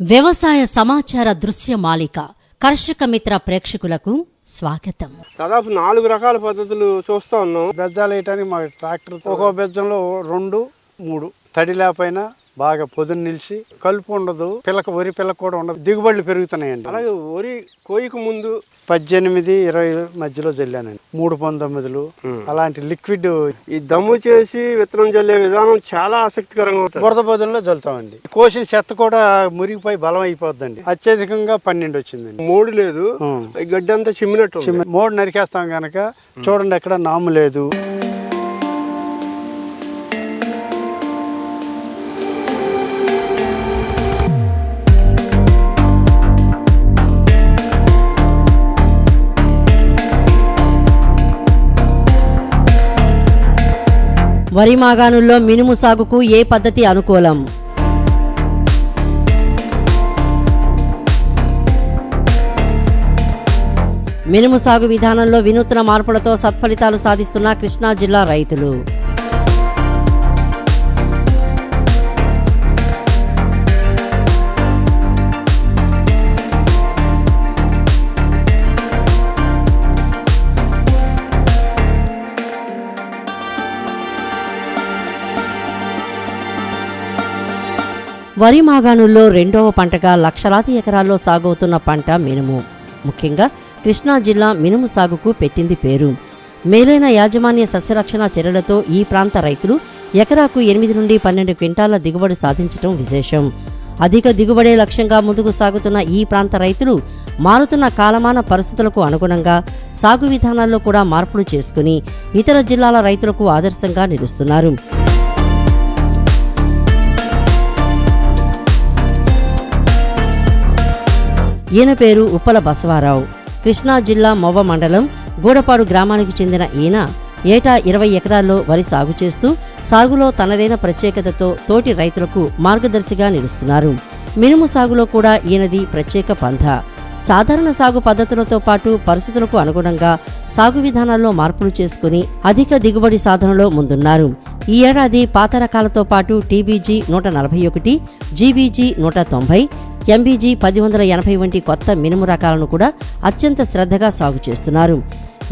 వ్యవసాయ సమాచార దృశ్య మాలిక కర్షక మిత్ర ప్రేక్షకులకు స్వాగతం. దాదాపు నాలుగు రకాల పద్ధతులు చూస్తా ఉన్నాం. బెజ్జాలు వేయటానికి మా ట్రాక్టర్ ఒక్కో బెజ్జంలో రెండు మూడు. తడి లేకపోయినా బాగా పొదును నిలిచి కలుపు ఉండదు పిల్లక వరి పిల్లక కూడా ఉండదు. దిగుబడులు పెరుగుతున్నాయండి. అలాగే వరి కోయిక ముందు పద్దెనిమిది ఇరవై మధ్యలో జల్లానండి. మూడు పంతొమ్మిదిలు. అలాంటి లిక్విడ్ ఈ దమ్ము చేసి విత్తనం చల్లే విధానం చాలా ఆసక్తికరంగా ఉంటుంది. బురద బదుల్లో చల్లుతామండి కోసిన చెత్త కూడా మురిగిపోయి బలం అయిపోద్దండి. అత్యధికంగా పన్నెండు వచ్చిందండి. మూడు లేదు. ఉం. ఈ గడ్డి అంతా చిమ్మినట్టు మోడు నరికేస్తాం కనుక చూడండి ఎక్కడ నాము లేదు. వరి మాగాణుల్లో మినుము సాగుకు ఏ పద్ధతి అనుకూలం? మినుము సాగు విధానంలో వినూత్న మార్పులతో సత్ఫలితాలు సాధిస్తున్న కృష్ణా జిల్లా రైతులు. వరి మాగాణుల్లో రెండవ పంటగా లక్షలాది ఎకరాల్లో సాగవుతున్న పంట మినుము. ముఖ్యంగా కృష్ణా జిల్లా మినుము సాగుకు పెట్టింది పేరు. మేలైన యాజమాన్య సస్యరక్షణ చర్యలతో ఈ ప్రాంత రైతులు ఎకరాకు ఎనిమిది నుండి పన్నెండు క్వింటాల దిగుబడి సాధించడం విశేషం. అధిక దిగుబడే లక్ష్యంగా ముందుకు సాగుతున్న ఈ ప్రాంత రైతులు మారుతున్న కాలమాన పరిస్థితులకు అనుగుణంగా సాగు విధానాల్లో కూడా మార్పులు చేసుకుని ఇతర జిల్లాల రైతులకు ఆదర్శంగా నిలుస్తున్నారు. ఈయన పేరు ఉప్పల బసవారావు. కృష్ణా జిల్లా మొవ్వ మండలం గూడపాడు గ్రామానికి చెందిన ఈయన ఏటా ఇరవై ఎకరాల్లో వరి సాగు చేస్తూ సాగులో తనదైన ప్రత్యేకతతో తోటి రైతులకు మార్గదర్శిగా నిలుస్తున్నారు. మినుము సాగులో కూడా ఈయనది ప్రత్యేక పంథ. సాధారణ సాగు పద్ధతులతో పాటు పరిస్థితులకు అనుగుణంగా సాగు విధానాల్లో మార్పులు చేసుకుని అధిక దిగుబడి సాధనలో ముందున్నారు. ఈ ఏడాది పాత రకాలతో పాటు టీబీజీ నూట నలభై ఒకటి జీబీజీ నూట తొంభై ఎంబీజీ పది వందల ఎనభై వంటి కొత్త మినుము రకాలను కూడా అత్యంత శ్రద్ధగా సాగు చేస్తున్నారు.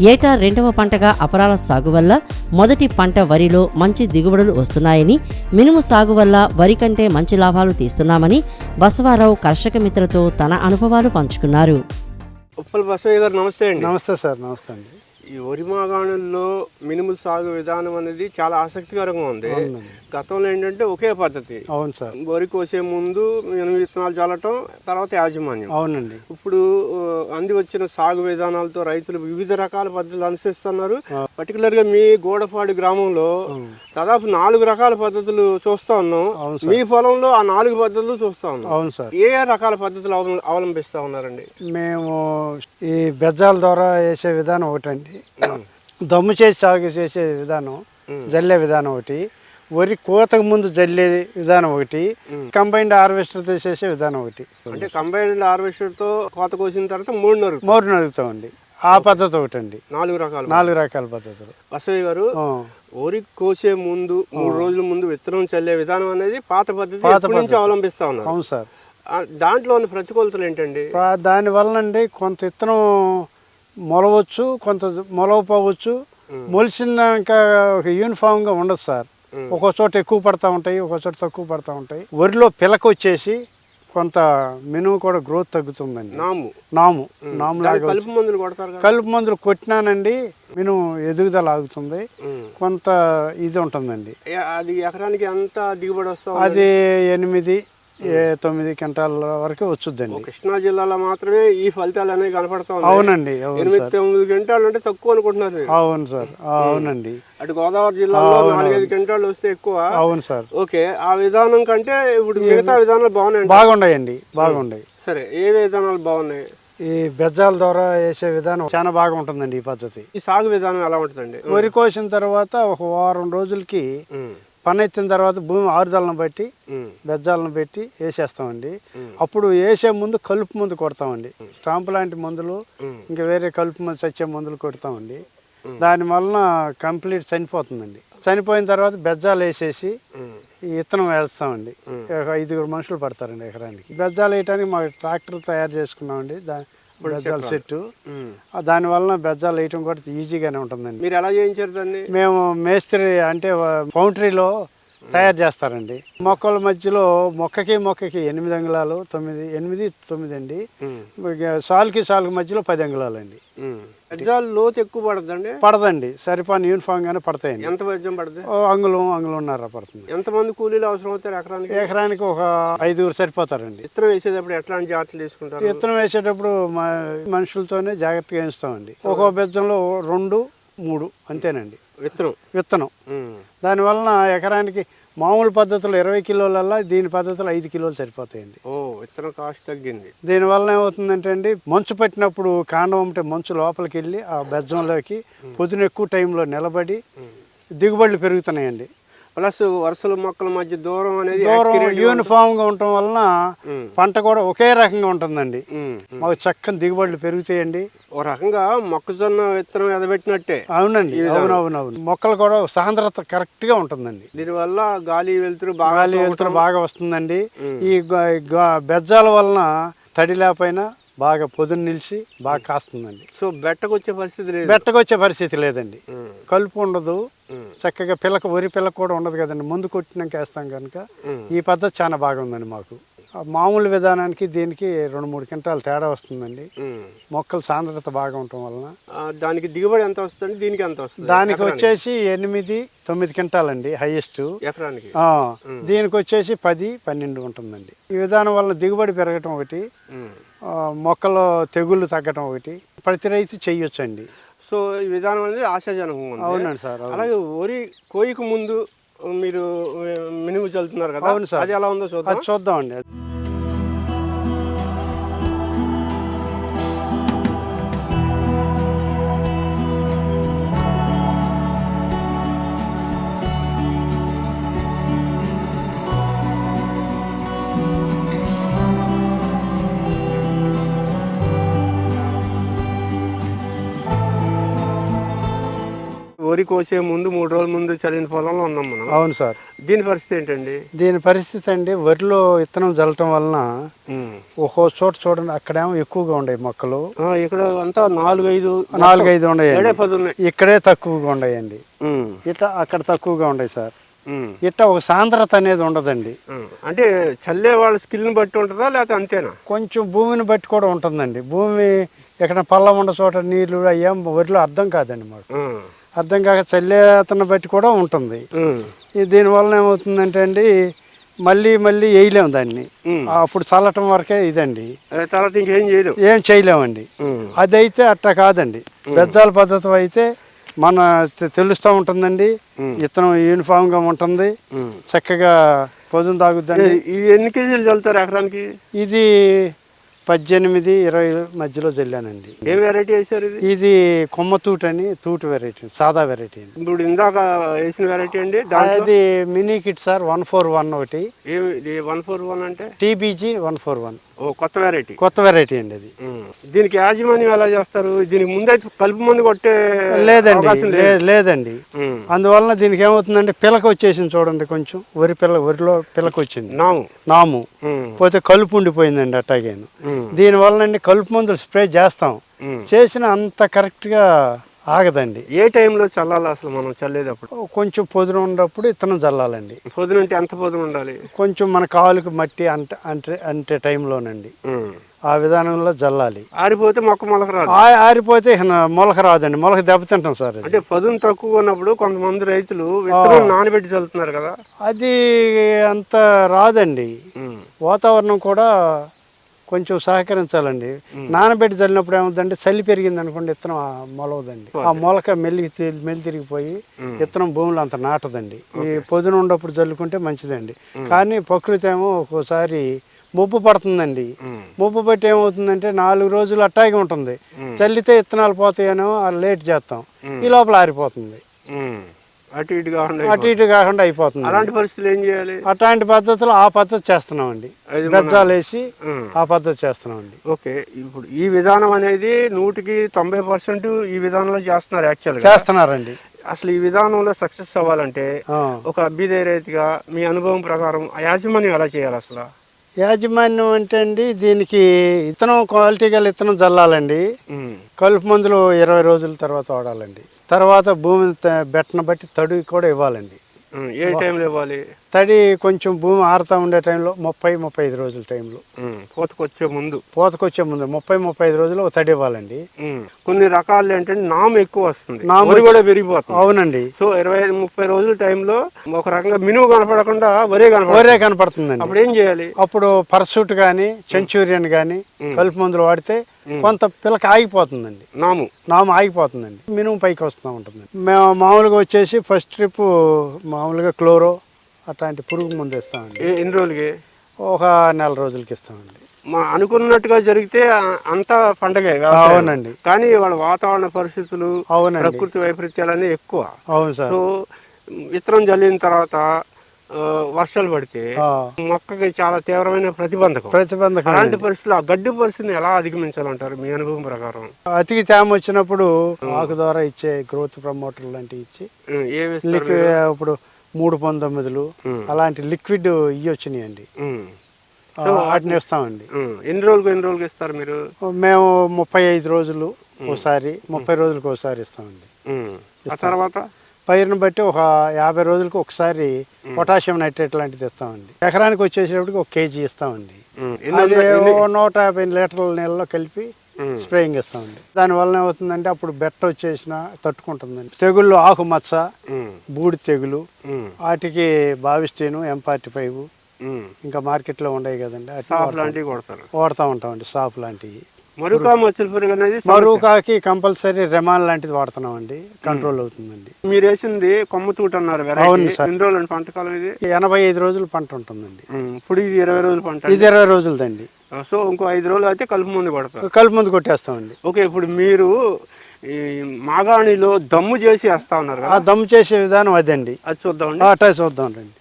ఏటా రెండవ పంటగా అపరాల సాగు వల్ల మొదటి పంట వరిలో మంచి దిగుబడులు వస్తున్నాయని మినుము సాగు వల్ల వరి కంటే మంచి లాభాలు తీస్తున్నామని బసవారావు కర్షక మిత్రతో తన అనుభవాలు పంచుకున్నారు. ఉప్పల బసవయ్య గారు నమస్తే అండి. నమస్తే సార్ నమస్తే అండి. ఈ వరి మాగాణుల్లో మినుము సాగు విధానం అనేది చాలా ఆసక్తికరంగా ఉంది. గతంలో ఏంటంటే ఒకే పద్ధతి. అవును సార్. వరి కోసే ముందు మినుము విత్తనాలు చల్లటం తర్వాత యాజమాన్యం. అవునండి. ఇప్పుడు అంది వచ్చిన సాగు విధానాలతో రైతులు వివిధ రకాల పద్ధతులు అనుసరిస్తున్నారు. పర్టికులర్గా మీ గోడపాడు గ్రామంలో దాదాపు నాలుగు రకాల పద్ధతులు చూస్తా ఉన్నాం. మీ పొలంలో ఆ నాలుగు పద్ధతులు చూస్తా ఉన్నాం. అవును సార్. ఏ రకాల పద్ధతులు అవలం- అవలంబిస్తా ఉన్నారండి? మేము ఈ బెజ్జాల ద్వారా వేసే విధానం ఒకటండి. దమ్ము చేసి సాగు చేసే విధానం జల్లే విధానం ఒకటి. వరి కోతకు ముందు జల్లే విధానం ఒకటి. కంబైన్డ్ హార్వెస్టర్తో చేసే విధానం ఒకటి. అంటే కంబైన్డ్ హార్వెస్టర్తో కోత కోసిన తర్వాత మూడు నరుకు మోరు నడుగుతామండి ఆ పద్ధతి ఒకటండి. నాలుగు రకాలు. నాలుగు రకాల పద్ధతులు. బసవయ్య గారు వరి కోసే ముందు మూడు రోజుల ముందు విత్తనం చల్లే విధానం అనేది పాత పద్ధతి నుంచి అవలంబిస్తా ఉన్నారు. అవును సార్. దాంట్లో ఉన్న ప్రతికూలతలు ఏంటండి? దాని వలనండి కొంత విత్తనం మొలవచ్చు కొంత మొలవపోవచ్చు. మొలిసినాక ఒక యూనిఫామ్గా ఉండదు సార్. ఒక్కో చోట ఎక్కువ పడతా ఉంటాయి ఒక్కో చోట తక్కువ పడతా ఉంటాయి. వరిలో పిలక వచ్చేసి కొంత మినుము కూడా గ్రోత్ తగ్గుతుందండి. నాము. నాము. నాము లాగా కలుపు మందులు కొడతారు కలుపు మందులు కొట్టినానండి మినుము ఎదుగుదల ఆగుతుంది. కొంత ఇది ఉంటుందండి. అది ఎకరానికి ఎంత దిగుబడి వస్తా అది ఎనిమిది ఏ తొమ్మిది క్వింటాల వరకు వచ్చుద్దండి. కృష్ణా జిల్లాలో మాత్రమే ఈ ఫలితాలు అనేవి కనపడతా అవునండి అవును ఎనిమిది తొమ్మిది క్వింటాలు అంటే తక్కువ అనుకుంటున్నారు. అవును సార్ అవునండి. అటు గోదావరి జిల్లాలో నాలుగైదు క్వింటాలు వస్తే ఎక్కువ. అవును సార్. ఓకే ఆ విధానం కంటే ఇప్పుడు మిగతా విధానాలు బాగున్నాయి బాగుండయండి బాగుండయి. సరే ఏ విధానాలు బాగున్నాయి? ఈ బెజ్జాల ద్వారా వేసే విధానం చాలా బాగా ఉంటుందండి ఈ పద్ధతి. ఈ సాగు విధానం ఎలా ఉంటుందండి? వరి కోసిన తర్వాత ఒక వారం రోజులకి ఉం. పని ఎత్తిన తర్వాత భూమి ఆరుదలను బట్టి. బెజ్జాలను పెట్టి వేసేస్తామండి. అప్పుడు వేసే ముందు కలుపు మందు కొడతామండి. స్టాంపు లాంటి మందులు. ఇంకా వేరే కలుపు మందు చచ్చే మందులు కొడతామండి. దాని వలన కంప్లీట్ చనిపోతుందండి. చనిపోయిన తర్వాత బెజ్జాలు వేసేసి విత్తనం వేస్తామండి. ఐదుగురు మనుషులు పడతారండి ఎకరానికి. బెజ్జాలు వేయడానికి మాకు ట్రాక్టర్ తయారు చేసుకున్నామండి. దా బెజ్జాల. ఆ దాని వలన బెజ్జాలు వేయటం కూడా ఈజీగానే ఉంటుందండి. మీరు ఎలా చేయించారు దాన్ని? మేము మేస్త్రి అంటే పౌంట్రీలో తయారు చేస్తారండి. మొక్కల మధ్యలో మొక్కకి మొక్కకి ఎనిమిది అంగుళాలు తొమ్మిది ఎనిమిది తొమ్మిది అండి. సాలుకి సాలుకి మధ్యలో పది అంగుళాలు అండి లోతు ఎక్కువ పడుతుందండి పడదండి. సరిపోని యూనిఫామ్ గానే పడతాయండి. ఎంత వజ్రం పడుతుంది ఓ అంగుళం అంగుళంన్నర పడుతుంది. ఎంతమంది కూలీలు అవసరం అవుతారు ఎకరానికి? ఎకరానికి ఒక ఐదుగురు సరిపోతారండి. విత్తనం వేసేటప్పుడు ఎట్లాంటి జాగ్రత్తలు తీసుకుంటారు? విత్తనం వేసేటప్పుడు మా మనుషులతోనే జాగ్రత్తగా వేస్తామండి ఒక్కో బెజ్జంలో రెండు మూడు అంతేనండి. విత్తనం? విత్తనం. దానివలన ఎకరానికి మామూలు పద్ధతిలో ఇరవై కిలోలల్లా దీని పద్ధతిలో ఐదు కిలోలు సరిపోతాయండి. ఓ విత్తనం కాస్ట్ తగ్గింది. దీనివల్ల ఏమవుతుందంటే అండి మంచు పట్టినప్పుడు కాండం అంటే మంచు లోపలికి వెళ్ళి ఆ బెజ్జంలోకి పొద్దున ఎక్కువ టైంలో నిలబడి దిగుబడులు పెరుగుతున్నాయండి. ప్లస్ వరుసల మొక్కల మధ్య దూరం అనేది దూరం యూనిఫామ్గా ఉండటం వలన. పంట కూడా ఒకే రకంగా ఉంటుందండి. మాకు చక్కని దిగుబడులు పెరుగుతాయండి. ఓ రకంగా మొక్కజొన్న విత్తనం ఎదబెట్టినట్టే అవునండి అవునవునవును. మొక్కలు కూడా సాంద్రత కరెక్ట్గా ఉంటుందండి. దీనివల్ల గాలి వెలుతురు బాగా గాలి వెళ్తురు బాగా వస్తుందండి. ఈ బెజ్జాల వలన తడి లేకపోయినా బాగా పొదును నిలిచి బాగా కాస్తుందండి. సో బెట్టకు వచ్చే పరిస్థితి లేదు. బెట్టకొచ్చే పరిస్థితి లేదండి. కలుపు ఉండదు. చక్కగా పిల్లక వరి పిల్లక కూడా ఉండదు కదండి. ముందు కొట్టినాక వేస్తాం కనుక. ఈ పద్ధతి చాలా బాగుందండి మాకు. మామూలు విధానానికి దీనికి రెండు మూడు క్వింటాలు తేడా వస్తుందండి. మొక్కల సాంద్రత బాగా ఉండటం వలన. దానికి దిగుబడి ఎంత వస్తుంది దీనికి ఎంత వస్తుంది? దానికి వచ్చేసి ఎనిమిది తొమ్మిది క్వింటాలండి హైయెస్ట్. ఎకరానికి? దీనికి వచ్చేసి పది పన్నెండు ఉంటుందండి. ఈ విధానం వల్ల దిగుబడి పెరగటం ఒకటి మొక్కలో తెగుళ్ళు తగ్గటం ఒకటి ప్రతి రైతు చెయ్యొచ్చండి. సో ఈ విధానం అనేది ఆశాజనకంగా అవునండి సార్. అలాగే వరి కోయిక ముందు మీరు ఆ, మినుము చల్లుతున్నారు కదా. అది ఎలా ఉందో చూద్దాం అది చూద్దామండి. కోసే ముందు మూడు రోజుల ముందు చల్లిన పొలంలో ఉన్నాం మనం. అవును సార్. దీని పరిస్థితి ఏంటండి? దీని పరిస్థితి అండి వరిలో విత్తనం జల్లటం వలన. ఒక్కో చోట చూడండి అక్కడేమో ఎక్కువగా ఉన్నాయి మొక్కలు. ఇక్కడ అంతా నాలుగు ఐదు ఉన్నాయండి పది ఉన్నాయి. ఇక్కడే తక్కువగా ఉన్నాయండి. ఇట్లా అక్కడ తక్కువగా ఉన్నాయి సార్. ఇట్లా ఒక సాంద్రత అనేది ఉండదండి. అంటే చల్లే వాళ్ళ స్కిల్ని బట్టి ఉంటుందా లేకపోతే అంతేనా? కొంచెం భూమిని బట్టి కూడా ఉంటుందండి. భూమి ఎక్కడ పల్లం ఉన్న చోట నీళ్ళు అయ్యాం వరిలో అర్థం కాదండి మాకు. అర్థం కాక చల్లే అతను బట్టి కూడా ఉంటుంది. దీనివల్ల ఏమవుతుందంటే అండి మళ్ళీ మళ్ళీ వేయలేము దాన్ని. అప్పుడు చల్లటం వరకే ఇదండి. తర్వాత ఇంకేం ఏం చేయలేమండి. అదైతే అట్టా కాదండి. బెజ్జాల పద్ధతి అయితే మన తెలుస్తూ ఉంటుందండి. ఉమ్. ఇత్తనం యూనిఫామ్గా ఉంటుంది. చక్కగా పొద్దున తాగుద్దండి. ఎన్ని కేజీలు చల్లుతారు ఎకరానికి? ఇది పద్దెనిమిది ఇరవై మధ్యలో చల్లానండి ఏ వెరైటీ వేసారు ఇది? ఇది కొమ్మ తూటు అని తూటు వెరైటీ సాదా వెరైటీ అండి. ఇప్పుడు ఇందాక వేసిన వెరైటీ అండి అది mini kit sir one four one ఒకటి. వన్ ఫోర్ వన్ అంటే? TBG one four one. ఓ కొత్త వెరైటీ కొత్త వెరైటీ అండి అది. దీనికి యాజమాన్యం ఎలా చేస్తారు? దీనికి ముందైతే కలుపు మందు కొట్టే లేదండి లేదండి. అందువలన దీనికి ఏమవుతుందంటే పిలక వచ్చేసింది చూడండి కొంచెం. వరి పిల్ల వరిలో పిలక వచ్చింది. నాము. నాము. పోతే కలుపు ఉండిపోయిందండి అట్టాగేను. దీనివల్ల కలుపు మందులు స్ప్రే చేస్తాం. చేసిన అంత కరెక్ట్గా ఆగదండి. ఏ టైంలో చల్లాలి అసలు మనం చల్లేటప్పుడు కొంచెం పొదును ఉన్నప్పుడు ఇత్తనం చల్లాలండి పొద్దున అంటే ఎంత పొద్దున ఉండాలి? కొంచెం మన కాలుకి మట్టి అంట అంటే అంటే టైంలోనండి. ఆ విధానంలో జల్లాలి. ఆరిపోతే మొక్క మొలక రాదు. ఆ- ఆరిపోతే మొలక రాదండి. మొలక దెబ్బతింటాం సార్ అంటే పదును తక్కువ ఉన్నప్పుడు కొంతమంది రైతులు నానబెట్టి చల్లుతున్నారు కదా? అది అంత రాదండి. వాతావరణం కూడా కొంచెం సహకరించాలండి. నానబెట్టి చల్లినప్పుడు ఏమవుతుందంటే చలి పెరిగింది అనుకోండి విత్తనం మొలవదండి. ఆ మొలక మెల్లి మెల్లి తిరిగిపోయి విత్తనం భూమిలో అంత నాటదండి. ఈ పొద్దున ఉన్నప్పుడు చల్లుకుంటే మంచిదండి. కానీ ప్రకృతి ఏమో ఒక్కోసారి ముప్పు పడుతుందండి. ముప్పు పట్టి ఏమవుతుందంటే నాలుగు రోజులు అట్టాగే ఉంటుంది. చల్లితే విత్తనాలు పోతాయనో లేట్ చేస్తాం. ఈ లోపల ఆరిపోతుంది. అటు ఇటుగా ఉన్నాయి అటు ఇటు కాకుండా అయిపోతుంది. అలాంటి పరిస్థితులు ఏం చేయాలి? అట్లాంటి పద్ధతిలో ఆ పద్ధతి చేస్తున్నామండి. బెజ్జాలు వేసి. ఆ. పద్ధతి చేస్తున్నామండి. ఓకే ఇప్పుడు ఈ విధానం అనేది నూటికి తొంభై పర్సెంట్ ఈ విధానంలో చేస్తున్నారు యాక్చువల్గా చేస్తున్నారండి. అసలు ఈ విధానంలో సక్సెస్ అవ్వాలంటే. ఒక అభ్యుదయ రైతుగా మీ అనుభవం ప్రకారం యాజమాన్యం ఎలా చేయాలి అసలు? యాజమాన్యం అంటే అండి దీనికి ఇత్తనం క్వాలిటీ గల ఇత్తనం చల్లాలండి కలుపు మందులు ఇరవై రోజుల తర్వాత వాడాలండి. తర్వాత భూమి బెట్టను బట్టి తడి కూడా ఇవ్వాలండి. ఏ టైంలో ఇవ్వాలి? తడి కొంచెం భూమి ఆరుతా ఉండే టైంలో ముప్పై ముప్పై ఐదు రోజుల టైంలో. పూతకొచ్చే ముందు. పూతకొచ్చే ముందు ముప్పై ముప్పై ఐదు రోజులు తడి ఇవ్వాలండి. కొన్ని రకాలు ఏంటంటే నాము ఎక్కువ వస్తుంది. నాము కూడా పెరిగిపోతుంది. అవునండి. సో ఇరవై ఐదు ముప్పై రోజుల టైంలో ఒక రకంగా మినుము కనపడకుండా వరే కనపడ వరే కనపడుతుందండి. అప్పుడు ఏం చేయాలి? అప్పుడు పర్సూట్ కానీ సెంచూరియన్ కానీ కలుపు మందులు వాడితే కొంత పిల్లకి ఆగిపోతుందండి. నాము. నామ ఆగిపోతుందండి. మినిమం పైకి వస్తూ ఉంటుందండి. మేము మామూలుగా వచ్చేసి ఫస్ట్ ట్రిప్ మామూలుగా క్లోరో అట్లాంటి పురుగు మందు ఇస్తామండి. ఎన్ని రోజులకి? ఒక నెల రోజులకి ఇస్తామండి. మా అనుకున్నట్టుగా జరిగితే అంతా పండగే. అవునండి. కానీ వాళ్ళ వాతావరణ పరిస్థితులు అవునండి. ప్రకృతి వైపరీత్యాలన్నీ ఎక్కువ. అవును సార్. సో విత్తనం జల్లిన తర్వాత వర్షాలు పడితే మొక్కకి చాలా తీవ్రమైన ప్రతిబంధకం. ప్రతిబంధకం అలాంటి పరిస్థితులు ఆ గడ్డి పరిస్థితిని ఎలా అధిగమించాలంటారు మీ అనుభవం ప్రకారం? అతికి తేమ వచ్చినప్పుడు ఆకు ద్వారా ఇచ్చే గ్రోత్ ప్రమోటర్ లాంటివి ఇచ్చి ఇప్పుడు మూడు పంతొమ్మిదిలు. అలాంటి లిక్విడ్ ఇవి వచ్చినాయండి. వాటిని ఇస్తామండి. ఎన్ని రోజులకు ఎన్ని రోజులకు ఇస్తారు మీరు? మేము ముప్పై ఐదు రోజులు ఒకసారి ముప్పై రోజులకు ఒకసారి ఇస్తామండి. తర్వాత? పైరుని బట్టి ఒక యాభై రోజులకు ఒకసారి పొటాషియం నైట్రేట్ లాంటిది ఇస్తామండి. ఎకరానికి వచ్చేసేటప్పటికి ఒక కేజీ ఇస్తామండి. అది నూట యాభై లీటర్ల నీళ్ళలో కలిపి స్ప్రేయింగ్ ఇస్తామండి. దానివల్ల ఏమవుతుందంటే అప్పుడు బెట్ట వచ్చేసిన తట్టుకుంటుందండి. తెగుళ్ళు ఆకు మచ్చ బూడి తెగులు వాటికి బావిస్టీను ఎంపార్టీ ఫైవ్ ఉమ్. ఇంకా మార్కెట్లో ఉండవు కదండి వాడుతూ. ఉంటామండి సాఫ్ లాంటివి. మరుకా అనేది. మరుకాకి కంపల్సరీ రెమాన్ లాంటిది వాడుతున్నామండి. కంట్రోల్ అవుతుందండి. మీరు వేసింది కొమ్మ తూట అన్నారు. ఎన్ని రోజులు పంటకాలం ఇది? ఎనభై ఐదు రోజులు పంట ఉంటుందండి. ఇప్పుడు ఇది ఇరవై రోజులు పంట ఇది ఇరవై రోజులదండి. సో ఇంకో ఐదు రోజులు అయితే కలుపు ముందు కొడతారు. కలుపు మందు కొట్టేస్తామండి. ఓకే ఇప్పుడు మీరు ఈ మాగాణిలో దమ్ము చేసి వేస్తా ఉన్నారు ఆ దమ్ము చేసే విధానం అదండి. అది చూద్దామండి. అట్లా చూద్దాం రండి.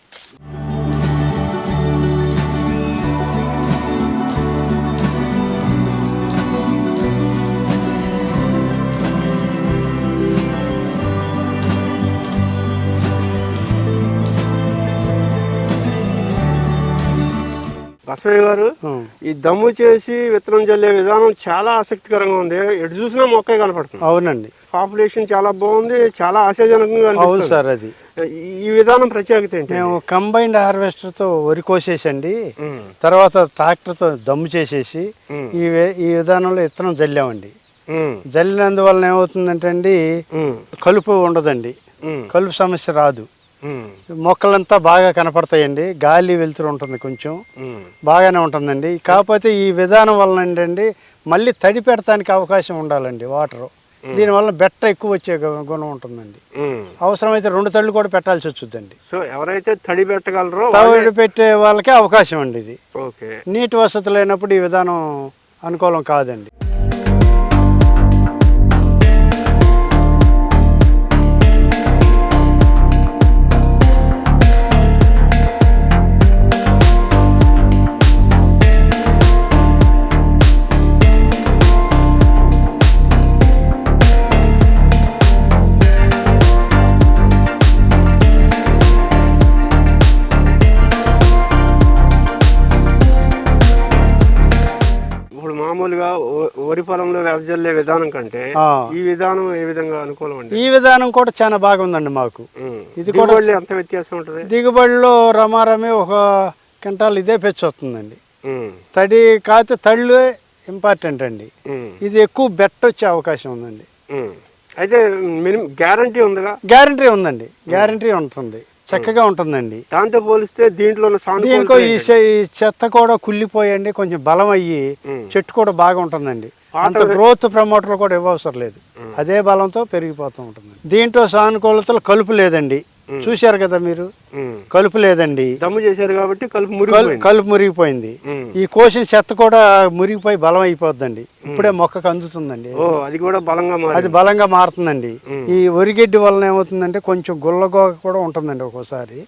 బసవయ్య గారు. ఈ దమ్ము చేసి విత్తనం చల్లే విధానం చాలా ఆసక్తికరంగా ఉంది. ఎటు చూసినా మొక్కే కనపడుతుంది. అవునండి. పాపులేషన్ చాలా బాగుంది చాలా ఆశాజనకంగా అవును. సార్ అది. ఈ- విధానం ప్రత్యేకత ఏంటి? మేము కంబైన్డ్ హార్వెస్టర్తో వరి కోసేసండి. తర్వాత ట్రాక్టర్తో దమ్ము చేసేసి ఈ ఈ విధానంలో విత్తనం జల్లామండి. ఉమ్, జల్లినందువలన ఏమవుతుందంటే అండి కలుపు ఉండదండి. కలుపు సమస్య రాదు. మొక్కలంతా బాగా కనపడతాయండి. గాలి వెలుతురు ఉంటుంది కొంచెం. బాగానే ఉంటుందండి. కాకపోతే ఈ విధానం వలన ఏంటండి మళ్ళీ తడి పెడతానికి అవకాశం ఉండాలండి వాటర్. దీనివల్ల బెట్ట ఎక్కువ వచ్చే గుణం ఉంటుందండి. అవసరమైతే రెండు తళ్ళు కూడా పెట్టాల్సి వచ్చుద్దండి. సో ఎవరైతే తడి పెట్టగలరో తడి పెట్టే వాళ్ళకే అవకాశం అండి ఇది. నీటి వసతి లేనప్పుడు ఈ విధానం అనుకూలం కాదండి. వెదజల్లే విధానం కంటే. ఈ విధానం ఏ విధంగా అనుకూలం అండి? ఈ విధానం కూడా చాలా బాగుందండి మాకు. ఇది కూడా- దిగుబడిలో ఎంత వ్యత్యాసం ఉంటుంది? దిగుబడిలో రమారమి ఒక క్వింటాల్ ఇదే ఉమ్, తడి కాకపోతే తళ్ళు ఇంపార్టెంట్ అండి. ఇది ఎక్కువ బెట్ట వచ్చే అవకాశం ఉందండి. అయితే మినిమం గ్యారంటీ ఉందిగా? గ్యారంటీ ఉందండి. గ్యారంటీ ఉంటుంది. చక్కగా ఉంటుందండి. దాంతో పోలిస్తే దీంట్లో దీనికో ఈ చెత్త కూడా కుళ్ళిపోయండి కొంచెం బలం అయ్యి. చెట్టు కూడా బాగా ఉంటుందండి. అంత గ్రోత్ ప్రమోటర్లు కూడా ఇవ్వవసరం లేదు. అదే బలంతో పెరిగిపోతూ ఉంటుంది దీంట్లో సానుకూలతలు కలుపు లేదండి. చూశారు కదా మీరు. కలుపు లేదండి. దమ్ము చేశారు కాబట్టి కలుపు కలుపు మురిగిపోయింది. ఈ కోసిన చెత్త కూడా మురిగిపోయి బలం అయిపోద్దండి ఇప్పుడే మొక్కకు అందుతుందండి. ఓ అది కూడా బలంగా అది బలంగా మారుతుందండి. ఈ వరిగడ్డి వలన ఏమవుతుందంటే కొంచెం గుల్లగోగ కూడా ఉంటుందండి ఒక్కోసారి.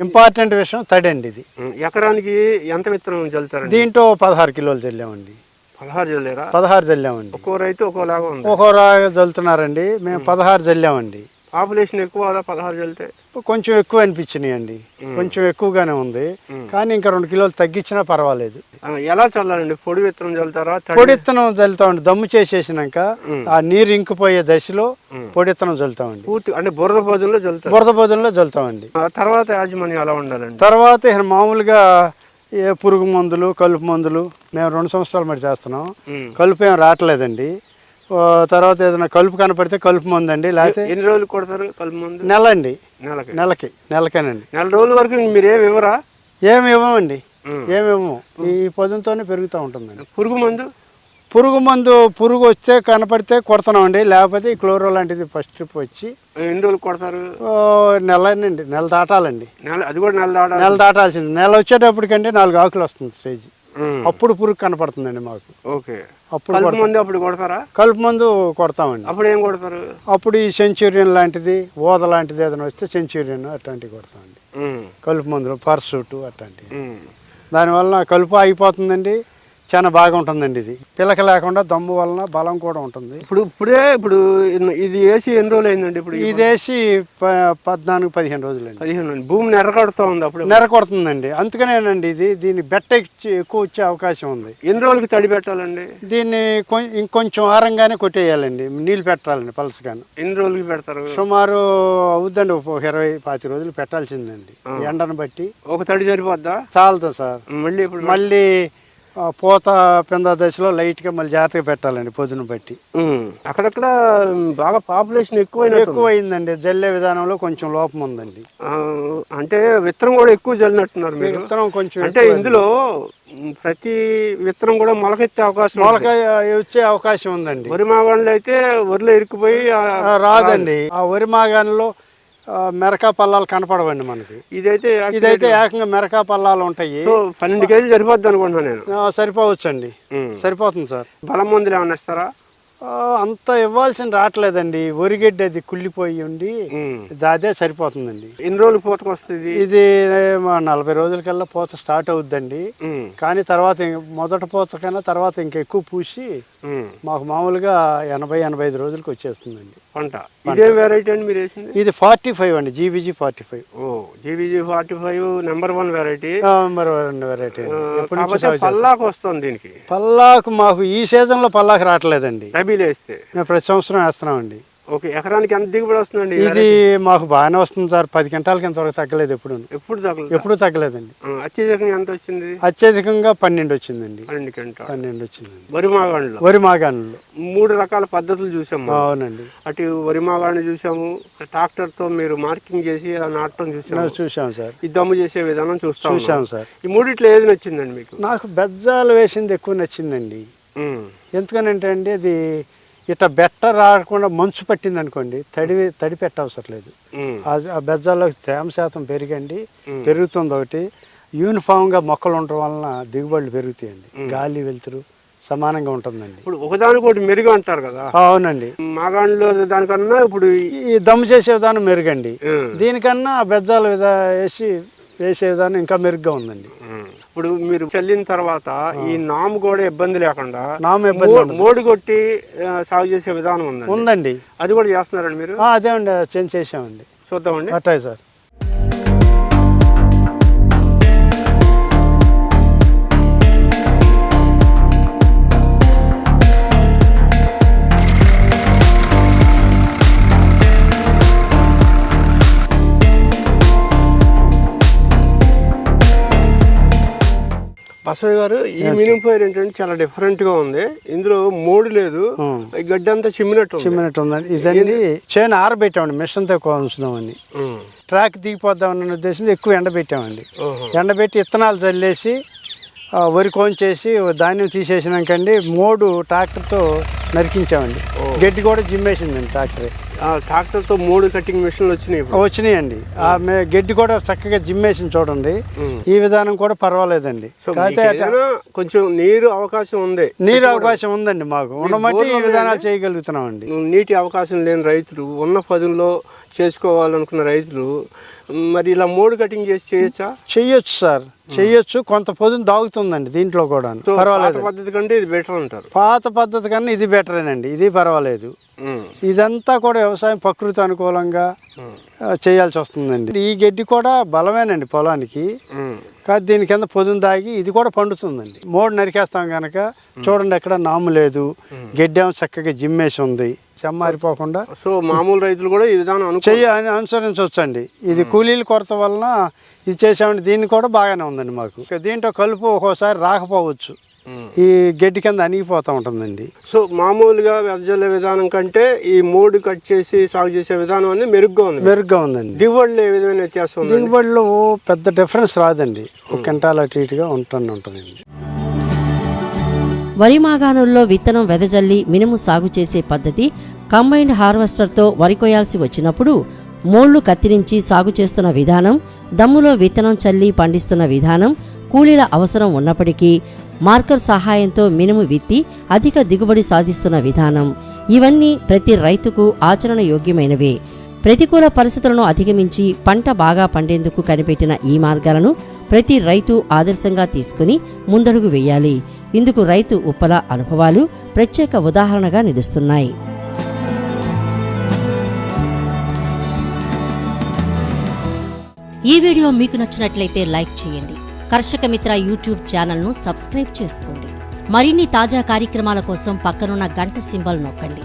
ఇంపార్టెంట్ విషయం తడండి ఇది. ఎకరానికి ఎంత విత్తనం చల్లుతారండి? దీంట్లో పదహారు కిలోలు చల్లామండి. పదహారు చల్లేరా? పదహారు చల్లామండి. ఒక్కో రైతు ఒక్కోలాగా ఒక్కో రాగా చల్లుతున్నారండి. మేము. పదహారు చల్లామండి. పాపులేషన్ ఎక్కువ పదహారు చల్లితే? కొంచెం ఎక్కువ అనిపించినాయి అండి. కొంచెం ఎక్కువగానే ఉంది. కానీ ఇంకా రెండు కిలోలు తగ్గించినా పర్వాలేదు. ఎలా చల్లాలండి? పొడి విత్తనం చల్లుతారా? పొడి విత్తనం చల్లుతామండి దమ్ము చేసేసినాక ఆ నీరు ఇంకిపోయే దశలో పొడి విత్తనం చల్లుతామండి పూర్తి అంటే బురద పదుల్లో చల్లుతారు. బురద బదుల్లో చల్లుతామండి తర్వాత యాజమాన్యం ఎలా ఉండాలండి? తర్వాత మామూలుగా ఏ పురుగు మందులు కలుపు మందులు మేము రెండు సంవత్సరాలు మరి చేస్తున్నాం. కలుపు ఏం రావట్లేదండి. తర్వాత ఏదైనా కలుపు కనపడితే కలుపు మందు అండి లేకపోతే ఎన్ని రోజులు కొడతారు కలుపు మందు? నెల అండి నెలకి. నెలకి నెలకేనండి. నెల రోజుల వరకు మీరు ఏమి ఇవ్వరా? ఏమి ఇవ్వమండి. ఏమి ఇవ్వము. ఈ పొద్దుతోనే పెరుగుతూ ఉంటుందండి. పురుగు మందు? పురుగు మందు పురుగు వస్తే కనపడితే కొడుతున్నామండి లేకపోతే ఈ క్లోరో లాంటిది ఫస్ట్ ట్రిప్ వచ్చి ఎన్ని రోజులు కొడతారు? ఓ, నెలనండి నెల దాటాలండి. నెల అది కూడా నెల దాడాలి నెల దాటాల్సింది. నెల వచ్చేటప్పటికంటే నాలుగు ఆకులు వస్తుంది స్టేజ్. అప్పుడు పురుగు కనపడుతుందండి మాకు. ఓకే. అప్పుడు. మందు అప్పుడు కొడతారా? కలుపు మందు కొడతామండి. అప్పుడు ఏం కొడతారు? అప్పుడు ఈ సెంచురియన్ లాంటిది ఓద లాంటిది ఏదైనా వస్తే సెంచురియన్ అట్లాంటివి కొడతామండి. కలుపు మందులు పర్సూట్ అట్లాంటివి. దానివల్ల కలుపు అయిపోతుందండి చాలా బాగా ఉంటుందండి ఇది. పిలక లేకుండా దమ్ము వలన బలం కూడా ఉంటుంది. ఇప్పుడు ఇప్పుడే ఇప్పుడు ఇది వేసి ఎన్ని రోజులు అయిందండి ఇప్పుడు? ఇది వేసి పద్నాలుగు పదిహేను రోజులండి. పదిహేను రోజులు. భూమి నెరకడుతూ ఉంది అప్పుడు? నెర కొడుతుందండి. అందుకనేనండి ఇది. దీన్ని బెట్ట ఎక్కి- ఎక్కువ వచ్చే అవకాశం ఉంది. ఎన్ని రోజులకి తడి పెట్టాలండి? దీన్ని ఇంకొంచెం ఆరంగానే కొట్టేయాలండి. నీళ్ళు పెట్టాలండి పలసగాను ఎన్ని రోజులకి పెడతారు? సుమారు అవుద్దండి ఒక ఇరవై పాతి రోజులు పెట్టాల్సిందండి. ఎండను బట్టి. ఒక తడి సరిపోద్దా? చాలదు సార్. మళ్ళీ ఇప్పుడు మళ్ళీ పూత పింద దశలో లైట్గా మళ్ళీ జాగ్రత్తగా పెట్టాలండి పొద్దున బట్టి. అక్కడక్కడ బాగా పాపులేషన్ ఎక్కువ అయిందండి జల్లే విధానంలో కొంచెం లోపం ఉందండి. అంటే విత్తనం కూడా ఎక్కువ జల్లినట్టున్నారు మీరు? విత్తనం కొంచెం అంటే ఇందులో ప్రతి విత్తనం కూడా మొలకెత్తే అవకాశం ఉంది. మొలకాయ వచ్చే అవకాశం ఉందండి. వరి అయితే వరిలో ఇరుక్కుపోయి రాదండి. ఆ వరి మాగాణిలో ఆ, మెరకా పల్లాలు కనపడవండి మనకి. ఇదైతే ఇదైతే ఏకంగా మెరకా పల్లాలు ఉంటాయి. పన్నెండు కేజీలు సరిపోద్ది అనుకుంటున్నాను నేను. సరిపోవచ్చండి. సరిపోతుంది సార్. బలం మందులు ఏమన్నా ఇస్తారా? అంత ఇవ్వాల్సిన రావట్లేదండి. వరిగడ్డి అది కుళ్ళిపోయి ఉండి. అదే సరిపోతుందండి. ఎన్ని రోజులు పూతకు వస్తుంది? ఇది నలభై రోజులకల్లా పూత స్టార్ట్ అవుద్దండి. కానీ తర్వాత మొదట పూత కన్నా తర్వాత ఇంకా ఎక్కువ పూసి. మాకు మామూలుగా ఎనభై ఎనభై ఐదు రోజులకి వచ్చేస్తుందండి. పంట. ఇదే వెరైటీ అండి మీరు వేసింది? ఇది ఫార్టీ ఫైవ్ అండి జీబీజీ ఫార్టీ ఫైవ్ ఓ GBG forty five number one variety variety కాకపోతే సాగు చేస్తాం? పల్లాకు వస్తుంది దీనికి. పల్లాకు మాకు ఈ సీజన్లో పల్లాకు రావట్లేదండి. రబీలు వేస్తే. మేము ప్రతి సంవత్సరం వేస్తున్నామండి. ఓకే ఎకరానికి ఎంత దిగుబడి వస్తుందండి ఇది? మాకు బాగానే వస్తుంది సార్. పది గంటలకి ఇంతవరకు తగ్గలేదు ఎప్పుడు ఎప్పుడు తగలదు ఎప్పుడు తగ్గలేదండి. అత్యధికంగా ఎంత వచ్చింది? అత్యధికంగా పన్నెండు వచ్చిందండి. పన్నెండు గంట పన్నెండు వచ్చిందండి. వరి మాగాణులో? వరి మాగాణులు. మూడు రకాల పద్ధతులు చూసాం మనం. అవునండి. అటు వరి మాగాణి చూసాము ట్రాక్టర్తో మీరు మార్కింగ్ చేసి నాటడం చూసాము. చూసాం సార్. ఈ దమ్ము చేసే విధానం చూస్తాం చూసాం సార్. ఈ మూడిట్లో ఏది నచ్చిందండి మీకు? నాకు బెజ్జాలు వేసింది ఎక్కువ నచ్చిందండి. ఎందుకనంటే అండి అది ఇట్లా బెట్ట రాకుండా మంచు పట్టింది అనుకోండి తడి తడి పెట్ట అవసరం లేదు. ఆ- బెజ్జాల్లో తేమ శాతం పెరిగండి పెరుగుతుంది ఒకటి. యూనిఫామ్గా మొక్కలు ఉండటం వలన దిగుబడులు పెరుగుతాయండి. గాలి వెలుతురు సమానంగా ఉంటుందండి. ఇప్పుడు ఒకదానికొకటి మెరుగు అంటారు కదా. అవునండి. మాగాణిలో దానికన్నా ఇప్పుడు ఈ- దమ్ము చేసే విధానం మెరుగండి. దీనికన్నా ఆ బెజ్జాల విధా వేసి వేసే విధానం ఇంకా మెరుగ్గా ఉందండి. ఇప్పుడు మీరు చల్లిన తర్వాత ఈ నాము కూడా ఇబ్బంది లేకుండా నామ ఇబ్బంది. మోడి కొట్టి సాగు చేసే విధానం ఉందండి. ఉందండి. అది కూడా చేస్తున్నారండి మీరు? అదే అండి చేంజ్ చేసామండి. చూద్దామండి. అట్టాయి సార్. బసవయ్య గారు ఈ మినిమం పైరు ఏంటంటే చాలా డిఫరెంట్గా ఉంది ఇందులో మోడి లేదు. ఈ గడ్డి అంతా చిమ్మినట్టు. చిమ్మినట్టు ఉందండి ఇదండి చేను ఆరబెట్టామండి మిషన్తో ఉంచుదామని ఉమ్. ట్రాక్ దిగిపోద్దామన్న ఉద్దేశంతో ఎక్కువ ఎండబెట్టామండి. ఎండబెట్టి ఇత్తనాలు చల్లేసి వరి కోంచేసి ధాన్యం తీసేసినాకండి మోడు ట్రాక్టర్తో నరికించామండి. గడ్డి కూడా జిమ్మేసిందండి ట్రాక్టర్. ఆ ట్రాక్టర్తో మూడు కటింగ్ మిషన్లు వచ్చినాయి వచ్చినాయండి. ఆ మే- గడ్డి కూడా చక్కగా జిమ్మేసింది చూడండి. ఈ విధానం కూడా పర్వాలేదండి. కొంచెం నీరు అవకాశం ఉంది. నీరు అవకాశం ఉందండి మాకు. ఉండమట్టి ఈ విధానాలు చేయగలుగుతున్నామండి. నీటి అవకాశం లేని రైతులు ఉన్న పదుల్లో చేసుకోవాలనుకున్న రైతులు మరి ఇలా మోడు కటింగ్ చేసి చేయొచ్చా? చెయ్యొచ్చు సార్. చెయ్యొచ్చు. కొంత పొదును దాగుతుందండి దీంట్లో కూడా పర్వాలేదు. పద్ధతి కంటే ఇది బెటర్ అంటారు. పాత పద్ధతి కన్నా ఇది బెటరేనండి. ఇది పర్వాలేదు. ఇదంతా కూడా వ్యవసాయం ప్రకృతి అనుకూలంగా చేయాల్సి వస్తుందండి. ఈ గడ్డి కూడా బలమేనండి పొలానికి. కాదు దీని కింద పొదును దాగి ఇది కూడా పండుతుందండి. మోడు నరికేస్తాం కనుక చూడండి ఎక్కడ నాము లేదు. గడ్డి ఏమో చక్కగా జిమ్మేసి ఉంది. చెమ్మారిపోకుండా సో మామూలు రైతులు కూడా ఈ విధానం చెయ్యి అని అనుసరించవచ్చండి. ఇది కూలీల కొరత వలన ఇది చేసామండి దీన్ని కూడా బాగానే ఉందండి మాకు. దీంట్లో కలుపు ఒక్కోసారి రాకపోవచ్చు. ఈ గడ్డి కింద అణిగిపోతూ ఉంటుందండి. సో మామూలుగా వెదజల్లే విధానం కంటే ఈ మూడు కట్ చేసి సాగు చేసే విధానం అనేది మెరుగ్గా ఉంది. మెరుగ్గా ఉందండి. దిగుబడులు ఏ విధమైన వ్యత్యాసం దిగుబడిలో పెద్ద డిఫరెన్స్ రాదండి. ఒక క్వింటాల్ అటు ఇటుగా ఉంటుంది ఉంటుందండి. వరి మాగాణుల్లో విత్తనం వెదజల్లి మినుము సాగు చేసే పద్ధతి కంబైన్డ్ హార్వెస్టర్తో వరి కొయ్యాల్సి వచ్చినప్పుడు మోళ్ళు కత్తిరించి సాగు చేస్తున్న విధానం దమ్ములో విత్తనం చల్లి పండిస్తున్న విధానం కూలీల అవసరం ఉన్నప్పటికీ మార్కర్ సహాయంతో మినుము విత్తి అధిక దిగుబడి సాధిస్తున్న విధానం. ఇవన్నీ ప్రతి రైతుకు ఆచరణ యోగ్యమైనవే ప్రతికూల పరిస్థితులను అధిగమించి పంట బాగా పండేందుకు కనిపెట్టిన ఈ మార్గాలను ప్రతి రైతు ఆదర్శంగా తీసుకుని ముందడుగు వేయాలి. ఇందుకు రైతు ఉప్పల అనుభవాలు ప్రత్యేక ఉదాహరణగా నిలుస్తున్నాయి. ఈ వీడియో మీకు నచ్చినట్లయితే లైక్ చేయండి. కర్షక మిత్ర యూట్యూబ్ ఛానల్ను సబ్స్క్రైబ్ చేసుకోండి. మరిన్ని తాజా కార్యక్రమాల కోసం పక్కనున్న గంట సింబల్ నొక్కండి.